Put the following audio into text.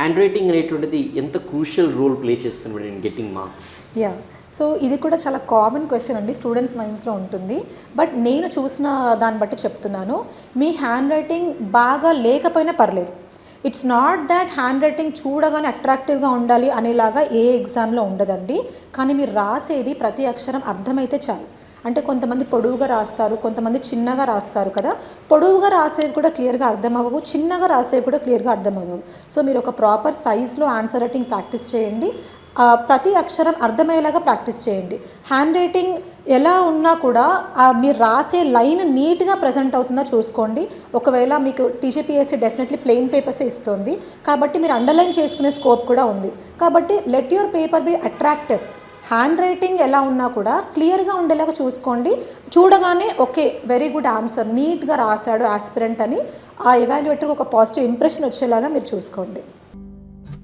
Hand writing అనేటువంటిది ఎంత crucial role play చేస్తుంది in getting marks yeah so ఇది కూడా చాలా కామన్ క్వశ్చన్ అండి. స్టూడెంట్స్ మైండ్స్లో ఉంటుంది. బట్ నేను చూసిన దాన్ని బట్టి చెప్తున్నాను. మీ హ్యాండ్ రైటింగ్ బాగా లేకపోయినా పర్లేదు. It's not that handwriting చూడగానే అట్రాక్టివ్గా ఉండాలి అనేలాగా ఏ ఎగ్జామ్లో ఉండదండి. కానీ మీరు రాసేది ప్రతి అక్షరం అర్థమైతే చాలు. అంటే కొంతమంది పొడవుగా రాస్తారు కొంతమంది చిన్నగా రాస్తారు కదా. పొడవుగా రాసేవి కూడా క్లియర్గా అర్థం అవ్వవు చిన్నగా రాసేవి కూడా క్లియర్గా అర్థం అవ్వవు సో మీరు ఒక ప్రాపర్ సైజ్లో ఆన్సర్ రైటింగ్ ప్రాక్టీస్ చేయండి. ప్రతి అక్షరం అర్థమయ్యేలాగా ప్రాక్టీస్ చేయండి. హ్యాండ్ రైటింగ్ ఎలా ఉన్నా కూడా మీరు రాసే లైన్ నీట్గా ప్రజెంట్ అవుతుందో చూసుకోండి. ఒకవేళ మీకు టీజీపీఎస్సీ డెఫినెట్లీ ప్లెయిన్ పేపర్సే ఇస్తుంది. కాబట్టి మీరు అండర్లైన్ చేసుకునే స్కోప్ కూడా ఉంది. కాబట్టి let your paper be attractive. Handwriting ఎలా ఉన్నా కూడా క్లియర్గా ఉండేలాగా చూసుకోండి. చూడగానే ఓకే వెరీ గుడ్ ఆన్సర్ నీట్గా రాశాడు ఆస్పిరెంట్ అని. ఆ ఎవాల్యుయేటర్కి ఒక పాజిటివ్ ఇంప్రెషన్ వచ్చేలాగా మీరు చూసుకోండి.